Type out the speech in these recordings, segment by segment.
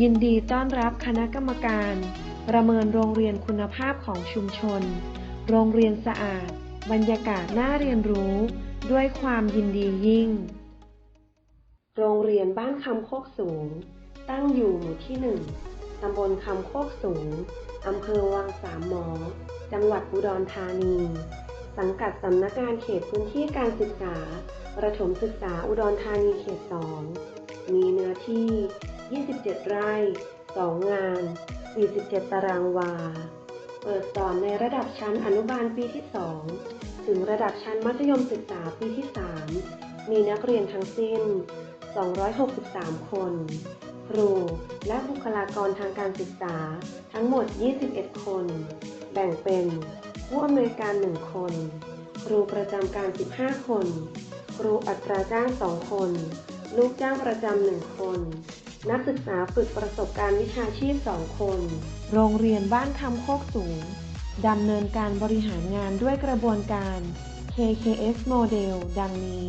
ยินดีต้อนรับคณะกรรมการ ประเมินโรงเรียนคุณภาพของชุมชน โรงเรียนสะอาด บรรยากาศน่าเรียนรู้ ด้วยความยินดียิ่ง โรงเรียนบ้านคำโคกสูง ตั้งอยู่หมู่ที่หนึ่งตำบลคำโคกสูง อำเภอวังสามหมอ จังหวัดอุดรธานี สังกัดสำนักงานเขตพื้นที่การศึกษา ประถมศึกษาอุดรธานีเขต 2 มีเนื้อที่ 27 ไร่ 2 งาน 47 ตารางวา เปิดสอนในระดับชั้นอนุบาลปีที่ 2 ถึงระดับชั้นมัธยมศึกษาปีที่ 3 มีนักเรียนทั้งสิ้น 263 คน ครูและบุคลากรทางการศึกษาทั้งหมด 21 คน แบ่งเป็น ผู้อำนวยการ 1 คน ครูประจำการ 15 คน ครูอัตราจ้าง 2 คน ลูกจ้างประจำ 1 คน นักศึกษาฝึกประสบการณ์วิชาชีพ 2 คน โรงเรียนบ้านคำโคกสูงดำเนินการบริหารงานด้วยกระบวนการ KKS Model ดังนี้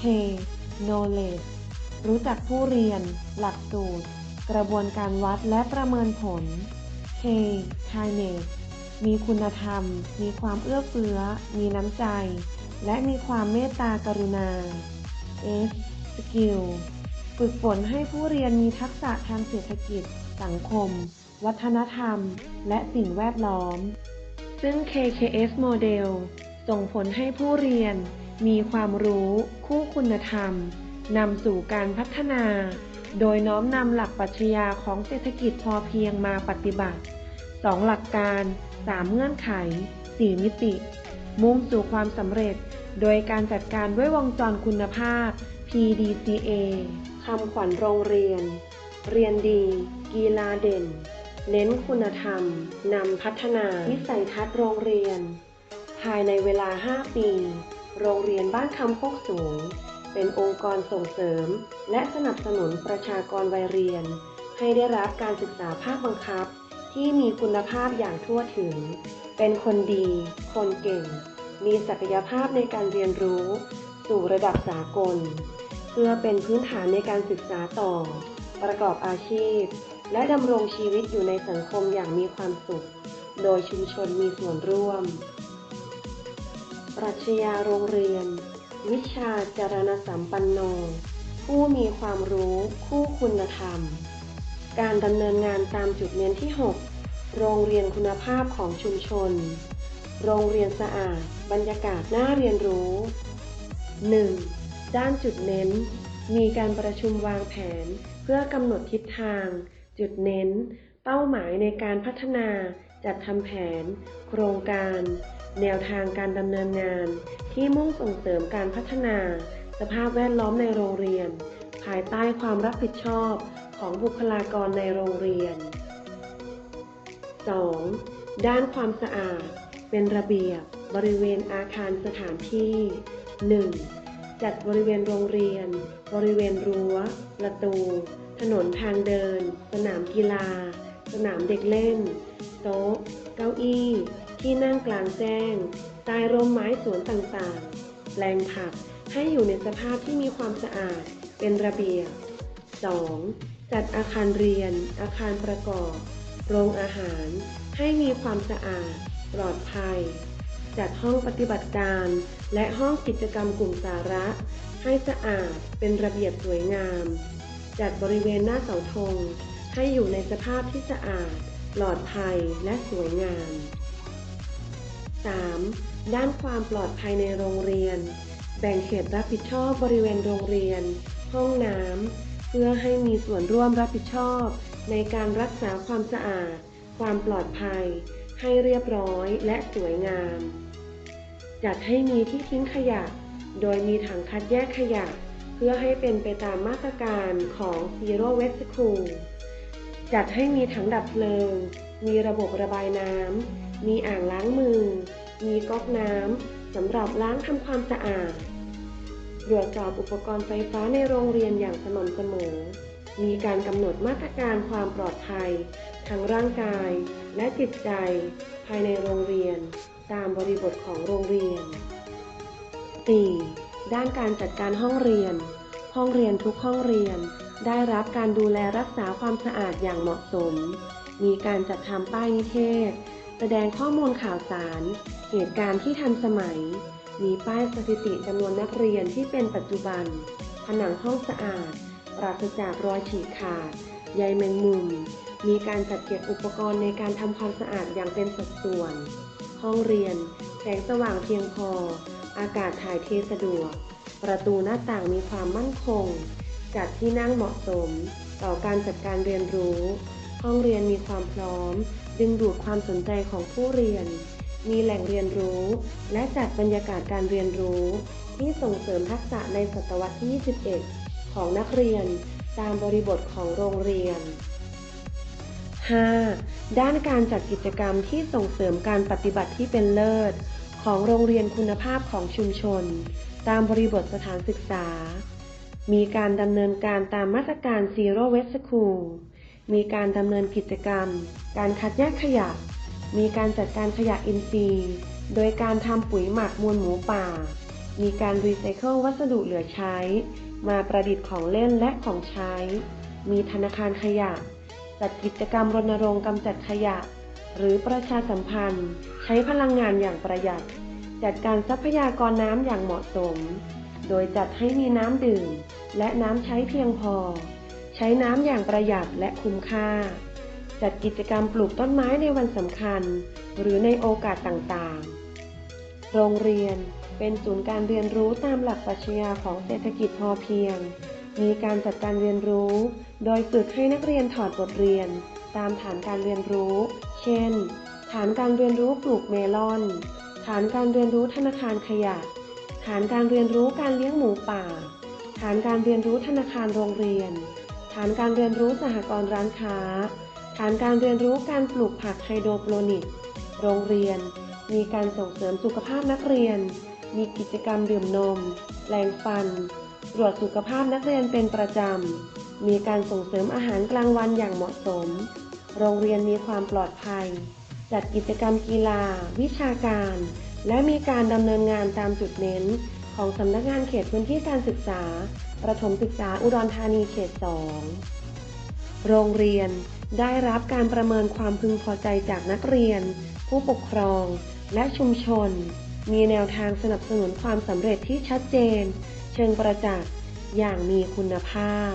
K Knowledge รู้จักผู้เรียน หลักสูตร กระบวนการวัดและประเมินผล K Kindness มีคุณธรรม มีความเอื้อเฟื้อ มีน้ำใจ และมีความเมตตากรุณา S Skill ฝึกฝนให้ผู้เรียนมีทักษะทางเศรษฐกิจ สังคม วัฒนธรรม และสิ่งแวดล้อม ซึ่ง KKS Model ส่งผลให้ผู้เรียน มีความรู้ คู่คุณธรรมนำสู่การพัฒนา โดยน้อมนำหลักปรัชญาของเศรษฐกิจพอเพียงมาปฏิบัติ 2 หลักการ 3 เงื่อนไข 4 มิติ มุ่งสู่ความสำเร็จ โดยการจัดการด้วยวงจรคุณภาพ PDCA คำขวัญโรงเรียน เรียนดี กีฬาเด่น เน้นคุณธรรม นำพัฒนาวิสัยทัศน์โรงเรียน ภายในเวลา 5 ปี โรงเรียนบ้านคำโคกสูง เป็นองค์กรส่งเสริม และสนับสนุนประชากรวัยเรียน ให้ได้รับการศึกษาภาคบังคับ ที่มีคุณภาพอย่างทั่วถึง เป็นคนดี คนเก่ง มีศักยภาพในการเรียนรู้ สู่ระดับสากล เพื่อเป็นพื้นฐานในการศึกษาต่อ ประกอบอาชีพ และดำรงชีวิตอยู่ในสังคมอย่างมีความสุข โดยชุมชนมีส่วนร่วม ปรัชญาโรงเรียน วิชาจารณสัมปันโน ผู้มีความรู้คู่คุณธรรม การดำเนินงานตามจุดเน้นที่ 6 โรงเรียนคุณภาพของชุมชน โรงเรียนสะอาด บรรยากาศน่าเรียนรู้ 1. ด้านจุดเน้น มีการประชุมวางแผน เพื่อกำหนดทิศทาง จุดเน้น เป้าหมายในการพัฒนา จัดทำแผน โครงการ แนวทางการดำเนินงาน ที่มุ่งส่งเสริมการพัฒนา สภาพแวดล้อมในโรงเรียน ภายใต้ความรับผิดชอบ ของบุคลากรในโรงเรียน 2. ด้านความสะอาด เป็นระเบียบบริเวณอาคารสถานที่ 1. จัดบริเวณโรงเรียน บริเวณรั้ว ประตู ถนนทางเดิน สนามกีฬา สนามเด็กเล่น โต๊ะ เก้าอี้ ที่นั่งกลางแจ้ง ใต้ร่มไม้สวนต่างๆ แปลงผักให้อยู่ในสภาพที่มีความสะอาด เป็นระเบียบ 2. จัดอาคารเรียน อาคารประกอบ โรงอาหาร ให้มีความสะอาด ปลอดภัย จัดห้องปฏิบัติการ และห้องกิจกรรมกลุ่มสาระ ให้สะอาด เป็นระเบียบสวยงาม จัดบริเวณหน้าเสาธง ให้อยู่ในสภาพที่สะอาด ปลอดภัย และสวยงาม 3. ด้านความปลอดภัยในโรงเรียน แบ่งเขตรับผิดชอบบริเวณโรงเรียน ห้องน้ำ เพื่อให้มีส่วนร่วมรับผิดชอบ ในการรักษาความสะอาด ความปลอดภัย ให้เรียบร้อยและสวยงาม จัดให้มีที่ทิ้งขยะ โดยมีถังคัดแยกขยะ เพื่อให้เป็นไปตามมาตรการของ Zero Waste School จัดให้มีถังดับเพลิง มีระบบระบายน้ำ มีอ่างล้างมือ มีก๊อกน้ำสำหรับล้างทำความสะอาด ตรวจสอบอุปกรณ์ไฟฟ้าในโรงเรียนอย่างสม่ำเสมอ มีการกำหนดมาตรการความปลอดภัย ทั้งร่างกายและจิตใจ ภายในโรงเรียน ตามบริบทของโรงเรียน 4. ด้านการจัดการห้องเรียน ห้องเรียนทุกห้องเรียน ได้รับการดูแลรักษาความสะอาดอย่างเหมาะสม มีการจัดทำป้ายนิเทศ แสดงข้อมูลข่าวสาร เหตุการณ์ที่ทันสมัย มีป้ายสถิติจำนวนนักเรียนที่เป็นปัจจุบัน ผนังห้องสะอาด ปราศจากรอยฉีกขาด ใยแมงมุม มีการจัดเก็บอุปกรณ์ในการทำความสะอาดอย่างเป็นสัดส่วน ห้องเรียน แสงสว่างเพียงพอ อากาศถ่ายเทสะดวก ประตูหน้าต่างมีความมั่นคง จัดที่นั่งเหมาะสม ต่อการจัดการเรียนรู้ ห้องเรียนมีความพร้อม ดึงดูดความสนใจของผู้เรียน มีแหล่งเรียนรู้ และจัดบรรยากาศการเรียนรู้ ที่ส่งเสริมทักษะในศตวรรษที่ 21 ของนักเรียน ตามบริบทของโรงเรียน 5. ด้านการจัดกิจกรรมที่ส่งเสริมการปฏิบัติที่เป็นเลิศ ของโรงเรียนคุณภาพของชุมชน ตามบริบทสถานศึกษา มีการดำเนินการตามมาตรการ Zero Waste School มีการดำเนินกิจกรรม การคัดแยกขยะ มีการจัดการขยะอินทรีย์ โดยการทำปุ๋ยหมักมูลหมูป่า มีการรีไซเคิลวัสดุเหลือใช้ มาประดิษฐ์ของเล่นและของใช้ มีธนาคารขยะ จัดกิจกรรมรณรงค์กำจัดขยะ หรือประชาสัมพันธ์ ใช้พลังงานอย่างประหยัด จัดการทรัพยากรน้ำอย่างเหมาะสม โดยจัดให้มีน้ำดื่ม และน้ำใช้เพียงพอ ใช้น้ำอย่างประหยัดและคุ้มค่า จัดกิจกรรมปลูกต้นไม้ในวันสำคัญ หรือในโอกาสต่างๆ โรงเรียนเป็นศูนย์การเรียนรู้ตามหลักปรัชญาของเศรษฐกิจพอเพียง มีการจัดการเรียนรู้ โดยฝึกให้นักเรียนถอดบทเรียน ตามฐานการเรียนรู้ เช่น ฐานการเรียนรู้ปลูกเมลอน ฐานการเรียนรู้ธนาคารขยะ ฐานการเรียนรู้การเลี้ยงหมูป่า ฐานการเรียนรู้ธนาคารโรงเรียน ฐานการเรียนรู้สหกรณ์ร้านค้า ฐานการเรียนรู้การปลูกผักไฮโดรโปรนิกโรงเรียน มีการส่งเสริมสุขภาพนักเรียน มีกิจกรรมดื่มนม แปรงฟัน ตรวจสุขภาพนักเรียนเป็นประจำ มีการส่งเสริมอาหารกลางวันอย่างเหมาะสม โรงเรียนมีความปลอดภัย จัดกิจกรรมกีฬา วิชาการ และมีการดำเนินงานตามจุดเน้น ของสำนักงานเขตพื้นที่การศึกษา ประถมศึกษาอุดรธานีเขต 2 โรงเรียน ได้รับการประเมินความพึงพอใจจากนักเรียน ผู้ปกครอง และชุมชน มีแนวทางสนับสนุนความสำเร็จที่ชัดเจน เชิงประจักษ์อย่างมีคุณภาพ